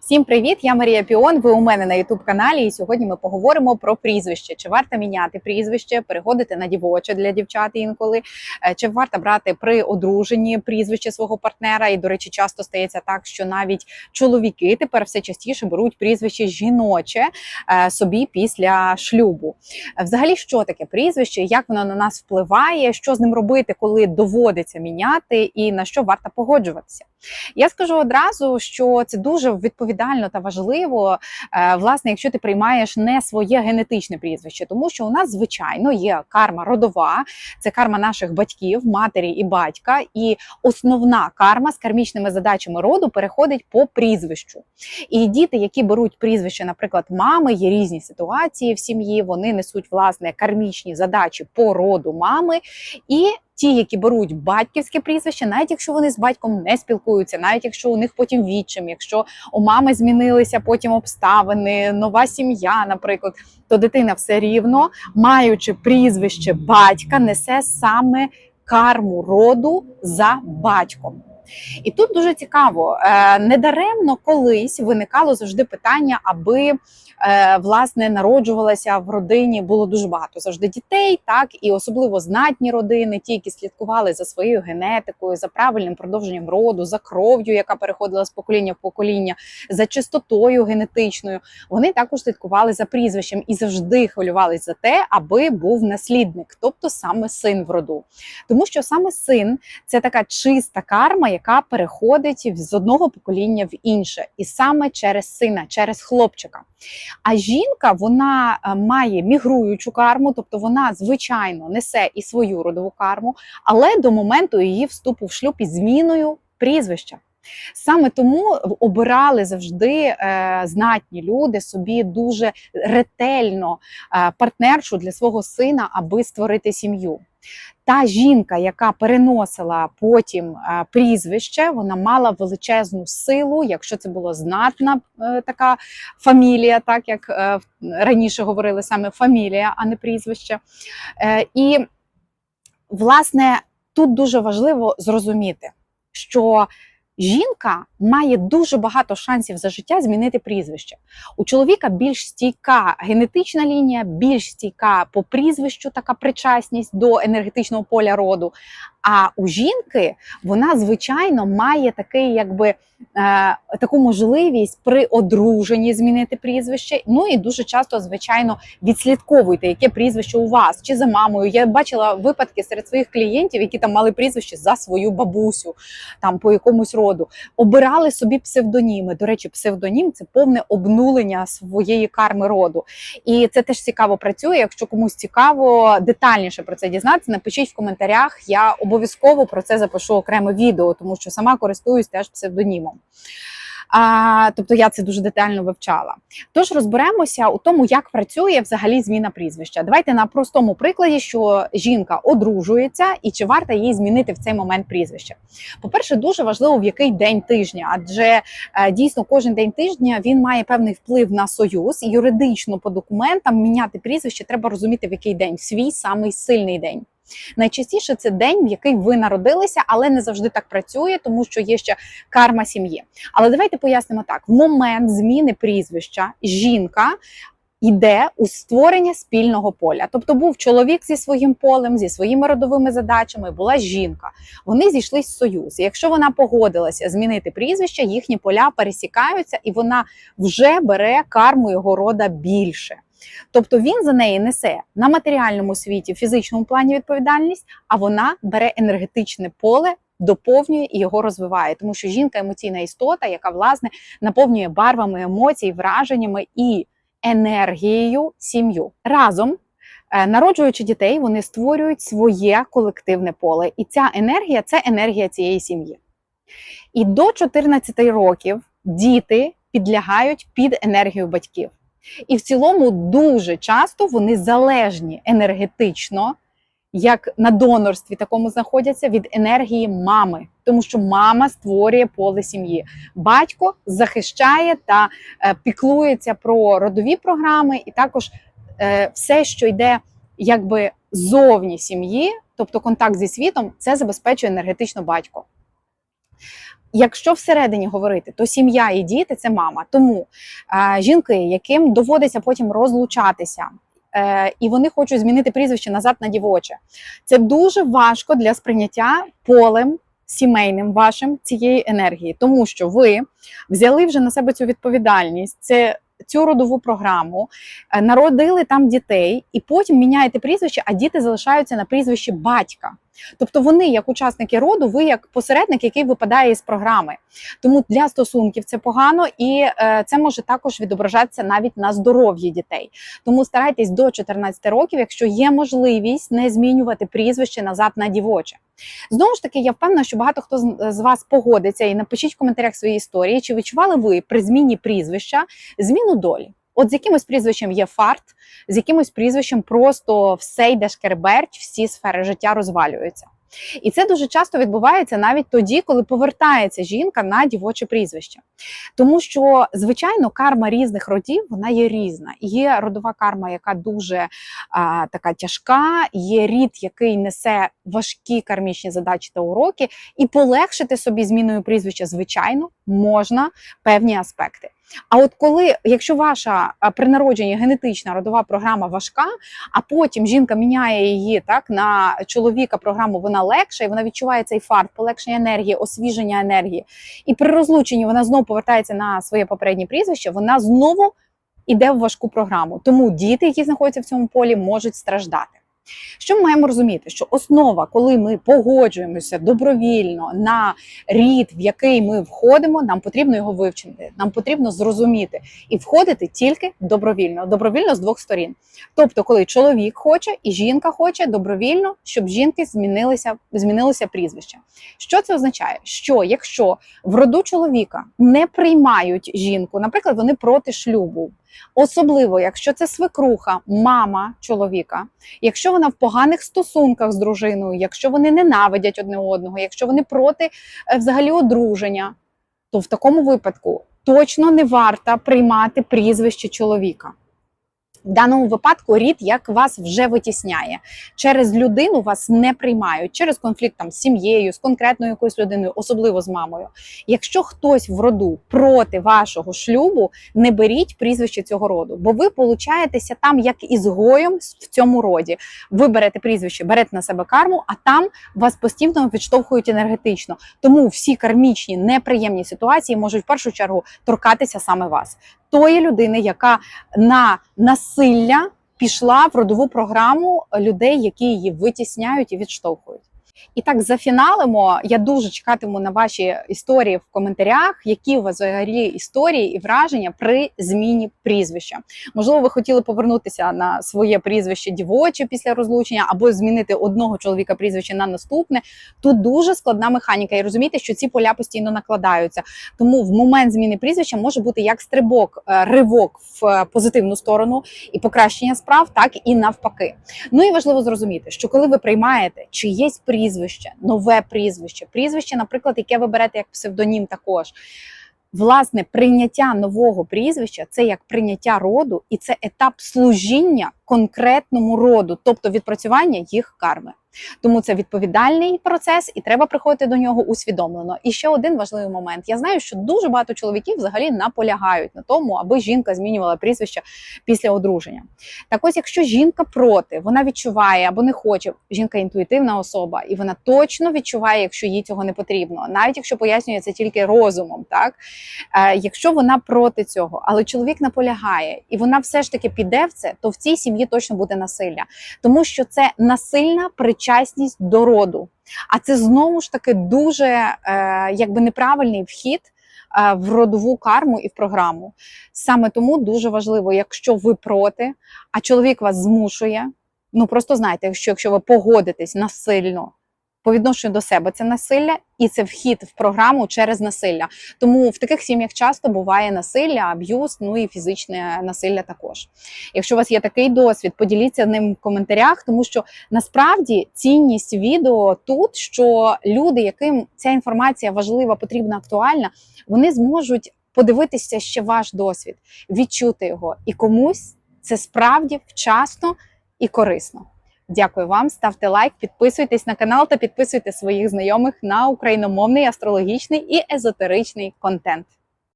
Всім привіт! Я Марія Піон. Ви у мене на Ютуб каналі. І сьогодні ми поговоримо про прізвище. Чи варто міняти прізвище, переходити на дівоче для дівчат інколи? Е, Чи варто брати при одруженні прізвище свого партнера? І, до речі, часто стається так, що навіть чоловіки тепер все частіше беруть прізвище жіноче е, собі після шлюбу. Взагалі, що таке прізвище? Як воно на нас впливає? Що з ним робити, коли доводиться міняти, і на що варто погоджуватися? Я скажу одразу, що це дуже відповідально та важливо, е, власне, якщо ти приймаєш не своє генетичне прізвище, тому що у нас звичайно є карма родова, це карма наших батьків, матері і батька, і основна карма з кармічними задачами роду переходить по прізвищу. І діти, які беруть прізвище, наприклад, мами, є різні ситуації в сім'ї, вони несуть власне кармічні задачі по роду мами і. Ті, які беруть батьківське прізвище, навіть якщо вони з батьком не спілкуються, навіть якщо у них потім відчим, якщо у мами змінилися потім обставини, нова сім'я, наприклад, то дитина все рівно, маючи прізвище батька, несе саме карму роду за батьком. І тут дуже цікаво, е, недаремно колись виникало завжди питання, аби е, власне народжувалася в родині було дуже багато завжди дітей, так і особливо знатні родини, ті, які слідкували за своєю генетикою, за правильним продовженням роду, за кров'ю, яка переходила з покоління в покоління, за чистотою генетичною. Вони також слідкували за прізвищем і завжди хвилювалися за те, аби був наслідник, тобто саме син в роду, тому що саме син це така чиста карма, яка переходить з одного покоління в інше, і саме через сина, через хлопчика. А жінка вона е, має мігруючу карму, тобто вона звичайно несе і свою родову карму, але до моменту її вступу в шлюб із зміною прізвища. Саме тому обирали завжди е, знатні люди собі дуже ретельно е, партнершу для свого сина, аби створити сім'ю. Та жінка, яка переносила потім е, прізвище, вона мала величезну силу, якщо це була знатна така фамілія, так як раніше говорили саме фамілія, а не прізвище. І власне тут дуже важливо зрозуміти, що Жінка має дуже багато шансів за життя змінити прізвище. У чоловіка більш стійка генетична лінія, більш стійка по прізвищу, така причасність до енергетичного поля роду. А у жінки вона звичайно має такий, якби е, таку можливість при одруженні змінити прізвище. Ну і дуже часто, звичайно, відслідковуйте, яке прізвище у вас чи за мамою. Я бачила випадки серед своїх клієнтів, які там мали прізвище за свою бабусю, там по якомусь роду. Обирали собі псевдоніми. До речі, псевдонім це повне обнулення своєї карми роду. І це теж цікаво працює. Якщо комусь цікаво детальніше про це дізнатися, напишіть в коментарях. Я обов'язково про це запишу окреме відео, тому що сама користуюсь теж псевдонімом. А, Тобто я це дуже детально вивчала. Тож розберемося у тому, як працює взагалі зміна прізвища. Давайте на простому прикладі, що жінка одружується і чи варто їй змінити в цей момент прізвище. По-перше, дуже важливо в який день тижня, адже е, дійсно кожен день тижня він має певний вплив на союз. Юридично по документам міняти прізвище треба розуміти в який день свій самий сильний день. Найчастіше це день, в який ви народилися, але не завжди так працює, тому що є ще карма сім'ї. Але давайте пояснимо так: в момент зміни прізвища жінка. Йде у створення спільного поля, тобто був чоловік зі своїм полем, зі своїми родовими задачами, була жінка. Вони зійшлись в союз. Якщо вона погодилася змінити прізвище, їхні поля пересікаються, і вона вже бере карму його рода більше. Тобто він за неї несе на матеріальному світі, в фізичному плані відповідальність, а вона бере енергетичне поле. Доповнює і його розвиває, тому що жінка емоційна істота, яка власне наповнює барвами емоцій, враженнями і енергією сім'ю. Разом, е, народжуючи дітей, вони створюють своє колективне поле, і ця енергія це енергія цієї сім'ї. І до 14 років діти підлягають під енергію батьків. І в цілому дуже часто вони залежні енергетично, як на донорстві такому знаходяться від енергії мами, тому що мама створює поле сім'ї. Батько захищає та е, піклується про родові програми, і також е, все, що йде якби зовні сім'ї, тобто контакт зі світом, це забезпечує енергетично батько. Якщо всередині говорити, то сім'я і діти це мама. Тому е, жінки, яким доводиться потім розлучатися, е, і вони хочуть змінити прізвище назад на дівоче, це дуже важко для сприйняття полем сімейним вашим цієї енергії, тому що ви взяли вже на себе цю відповідальність. Це Цю родову програму е, народили там дітей, і потім міняєте прізвище, а діти залишаються на прізвищі батька. Тобто вони, як учасники роду, ви як посередник, який випадає із програми. Тому для стосунків це погано, і е, це може також відображатися навіть на здоров'ї дітей. Тому старайтесь до 14 років, якщо є можливість не змінювати прізвище назад на дівоче. Знову ж таки, я впевнена, що багато хто з- вас погодиться і напишіть в коментарях свої історії, чи відчували ви при зміні прізвища зміну долі. От з якимось прізвищем є фарт, з якимось прізвищем просто все йде шкерберть, всі сфери життя розвалюються. І це дуже часто відбувається навіть тоді, коли повертається жінка на дівоче прізвище. Тому що, звичайно, карма різних родів вона є різна. Є родова карма, яка дуже а, така тяжка, є рід, який несе важкі кармічні задачі та уроки, і полегшити собі зміною прізвища, звичайно, можна певні аспекти. А от коли, якщо ваша при народженні генетична родова програма важка, а потім жінка міняє її так на чоловіка програму, вона легша, і вона відчуває цей фарт, полегшення енергії, освіження енергії. І при розлученні вона знову повертається на своє попереднє прізвище, вона знову іде в важку програму. Тому діти, які знаходяться в цьому полі, можуть страждати. Що ми маємо розуміти? Що основа, коли ми погоджуємося добровільно на рід, в який ми входимо, нам потрібно його вивчити, нам потрібно зрозуміти і входити тільки добровільно, добровільно з двох сторін. Тобто, коли чоловік хоче і жінка хоче добровільно, щоб жінки змінилися, змінилося прізвище. Що це означає? Що якщо в роду чоловіка не приймають жінку, наприклад, вони проти шлюбу. Особливо, якщо це свекруха, мама чоловіка, якщо вона в поганих стосунках з дружиною, якщо вони ненавидять одне одного, якщо вони проти е, взагалі одруження, то в такому випадку точно не варто приймати прізвище чоловіка. В даному випадку рід як вас вже витісняє. Через людину вас не приймають, через конфлікт там з сім'єю, з конкретною якоюсь людиною, особливо з мамою. Якщо хтось в роду проти вашого шлюбу, не беріть прізвище цього роду, бо ви получаєтеся там як ізгоєм в цьому роді. Ви берете прізвище, берете на себе карму, а там вас постійно відштовхують енергетично. Тому всі кармічні неприємні ситуації можуть в першу чергу торкатися саме вас, тої людини, яка на насилля пішла в родову програму людей, які її витісняють і відштовхують. І так зафіналимо. Я дуже чекатиму на ваші історії в коментарях, які у вас взагалі історії і враження при зміні прізвища. Можливо, ви хотіли повернутися на своє прізвище дівоче після розлучення, або змінити одного чоловіка прізвище на наступне. Тут дуже складна механіка, і розумієте, що ці поля постійно накладаються. Тому в момент зміни прізвища може бути як стрибок, е, ривок в е, позитивну сторону і покращення справ, так і навпаки. Ну і важливо зрозуміти, що коли ви приймаєте чиєсь прізвище, нове прізвище, прізвище, наприклад, яке ви берете як псевдонім, також. Власне, прийняття нового прізвища це як прийняття роду, і це етап служіння конкретному роду, тобто відпрацювання їх карми. Тому це відповідальний процес, і треба приходити до нього усвідомлено. І ще один важливий момент: я знаю, що дуже багато чоловіків взагалі наполягають на тому, аби жінка змінювала прізвище після одруження. Так ось, якщо жінка проти, вона відчуває або не хоче, жінка інтуїтивна особа, і вона точно відчуває, якщо їй цього не потрібно, навіть якщо пояснює це тільки розумом, так е, якщо вона проти цього, але чоловік наполягає, і вона все ж таки піде в це, то в цій сім'ї точно буде насилля, тому що це насильна причасність до роду. А це знову ж таки дуже е, якби неправильний вхід е, в родову карму і в програму. Саме тому дуже важливо, якщо ви проти, а чоловік вас змушує. Ну просто знайте, що якщо ви погодитесь насильно по відношенню до себе це насилля, і це вхід в програму через насилля. Тому в таких сім'ях часто буває насилля, аб'юз, ну і фізичне насилля також. Якщо у вас є такий досвід, поділіться ним в коментарях, тому що насправді цінність відео тут, що люди, яким ця інформація важлива, потрібна, актуальна, вони зможуть подивитися ще ваш досвід, відчути його, і комусь це справді вчасно і корисно. Дякую вам, ставте лайк, підписуйтесь на канал та підписуйте своїх знайомих на україномовний астрологічний і езотеричний контент.